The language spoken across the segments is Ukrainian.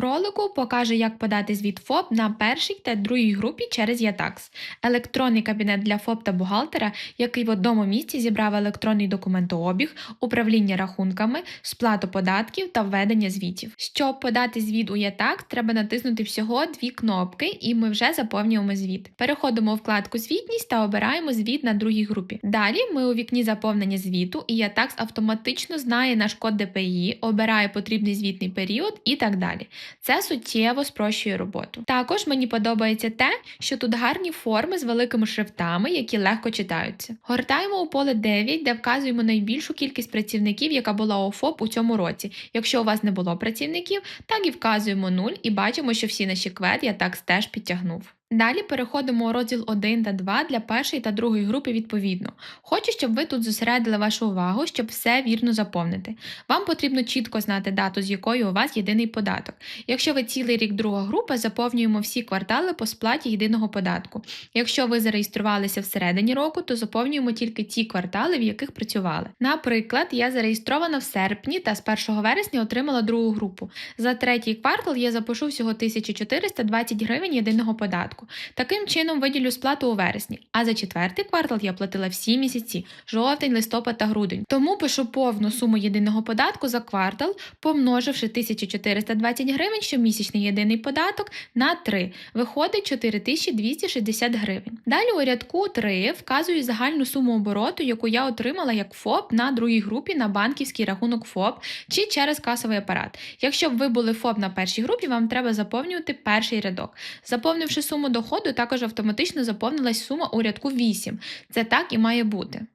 ролику покажу, як подати звіт ФОП на першій та другій групі через Yatax – електронний кабінет для ФОП та бухгалтера, який в одному місці зібрав електронний документообіг, управління рахунками, сплату податків та введення звітів. Щоб подати звіт у Yatax, треба натиснути всього дві кнопки, і ми вже заповнюємо звіт. Переходимо у вкладку Звітність та обираємо звіт на другій групі. Далі ми у вікні заповнення звіту, і Yatax автоматично знає наш код ДПІ, обирає потрібний звітний період і так далі. Це суттєво спрощує роботу. Також мені подобається те, що тут гарні форми з великими шрифтами, які легко читаються. Гортаємо у поле 9, де вказуємо найбільшу кількість працівників, яка була у ФОП у цьому році. Якщо у вас не було працівників, так і вказуємо 0 і бачимо, що всі наші квет я так теж підтягнув. Далі переходимо у розділ 1 та 2 для першої та другої групи відповідно. Хочу, щоб ви тут зосередили вашу увагу, щоб все вірно заповнити. Вам потрібно чітко знати дату, з якої у вас єдиний податок. Якщо ви цілий рік друга група, заповнюємо всі квартали по сплаті єдиного податку. Якщо ви зареєструвалися всередині року, то заповнюємо тільки ті квартали, в яких працювали. Наприклад, я зареєстрована в серпні та з 1 вересня отримала другу групу. За третій квартал я запишу всього 1420 гривень єдиного податку. Таким чином виділю сплату у вересні, а за четвертий квартал я платила всі місяці жовтень, листопад та грудень. Тому пишу повну суму єдиного податку за квартал, помноживши 1420 гривень, щомісячний єдиний податок на 3, виходить 4260 гривень. Далі у рядку 3 вказую загальну суму обороту, яку я отримала як ФОП на другій групі на банківський рахунок ФОП чи через касовий апарат. Якщо б ви були ФОП на першій групі, вам треба заповнювати перший рядок. Заповнивши суму доходу, також автоматично заповнилась сума у рядку 8. Це так і має бути.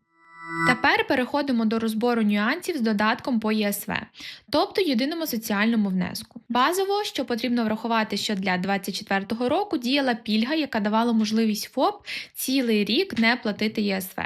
Тепер переходимо до розбору нюансів з додатком по ЄСВ, тобто єдиному соціальному внеску. Базово, що потрібно врахувати, що для 2024 року діяла пільга, яка давала можливість ФОП цілий рік не платити ЄСВ.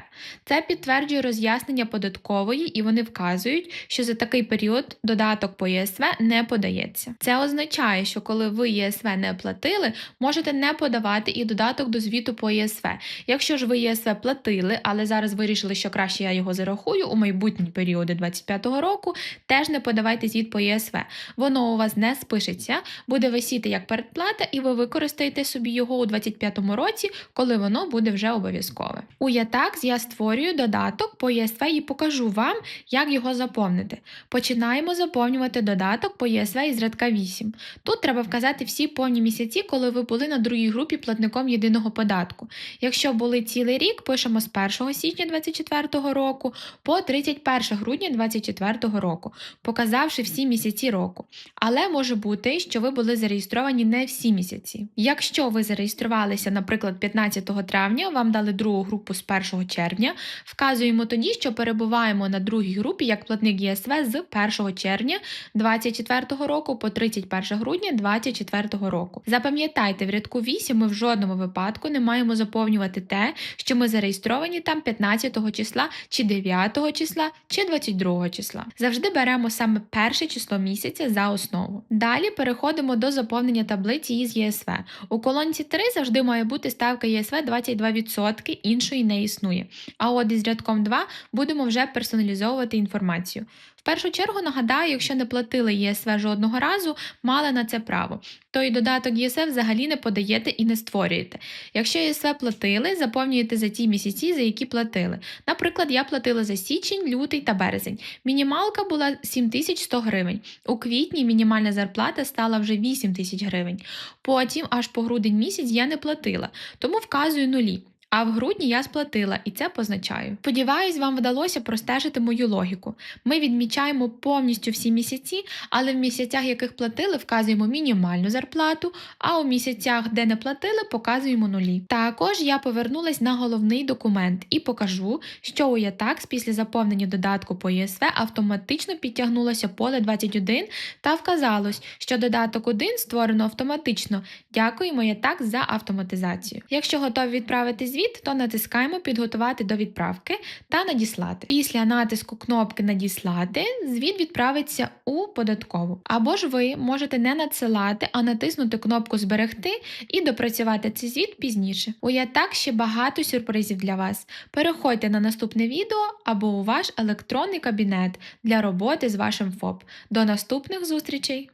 Це підтверджує роз'яснення податкової, і вони вказують, що за такий період додаток по ЄСВ не подається. Це означає, що коли ви ЄСВ не платили, можете не подавати і додаток до звіту по ЄСВ. Якщо ж ви ЄСВ платили, але зараз вирішили, що краще я його зарахую у майбутні періоди 2025 року, теж не подавайте звіт по ЄСВ. Воно у вас не спишеться, буде висіти як передплата, і ви використаєте собі його у 2025 році, коли воно буде вже обов'язкове. У Ятакс я створюю додаток по ЄСВ і покажу вам, як його заповнити. Починаємо заповнювати додаток по ЄСВ із рядка 8. Тут треба вказати всі повні місяці, коли ви були на другій групі платником єдиного податку. Якщо були цілий рік, пишемо з 1 січня 2024 року по 31 грудня 2024 року, показавши всі місяці року. Але може бути, що ви були зареєстровані не всі місяці. Якщо ви зареєструвалися, наприклад, 15 травня, вам дали другу групу з 1 червня, вказуємо тоді, що перебуваємо на другій групі як платник ЄСВ з 1 червня 2024 року по 31 грудня 2024 року. Запам'ятайте, в рядку 8 ми в жодному випадку не маємо заповнювати те, що ми зареєстровані там 15 числа, чи 9 числа, чи 22 числа. Завжди беремо саме перше число місяця за основу. Далі переходимо до заповнення таблиці із ЄСВ. У колонці 3 завжди має бути ставка ЄСВ 22%, іншої не існує. А от із рядком 2 будемо вже персоналізовувати інформацію. В першу чергу нагадаю, якщо не платили ЄСВ жодного разу, мали на це право. То і додаток ЄСВ взагалі не подаєте і не створюєте. Якщо ЄСВ платили, заповнюєте за ті місяці, за які платили. Наприклад, я платила за січень, лютий та березень. Мінімалка була 7100 гривень. У квітні мінімальна зарплата стала вже 8 тисяч гривень. Потім, аж по грудень місяць, я не платила, тому вказую нулі. А в грудні я сплатила і це позначаю. Сподіваюсь, вам вдалося простежити мою логіку. Ми відмічаємо повністю всі місяці, але в місяцях, яких платили, вказуємо мінімальну зарплату, а у місяцях, де не платили, показуємо нулі. Також я повернулась на головний документ і покажу, що у Ятакс після заповнення додатку по ЄСВ автоматично підтягнулося поле 21 та вказалось, що додаток 1 створено автоматично. Дякуємо Ятакс за автоматизацію. Якщо готові відправити звіт, звіт, то натискаємо Підготувати до відправки та надіслати. Після натиску кнопки Надіслати звіт відправиться у податкову. Або ж ви можете не надсилати, а натиснути кнопку Зберегти і допрацювати цей звіт пізніше. У Ятак ще багато сюрпризів для вас. Переходьте на наступне відео або у ваш електронний кабінет для роботи з вашим ФОП. До наступних зустрічей!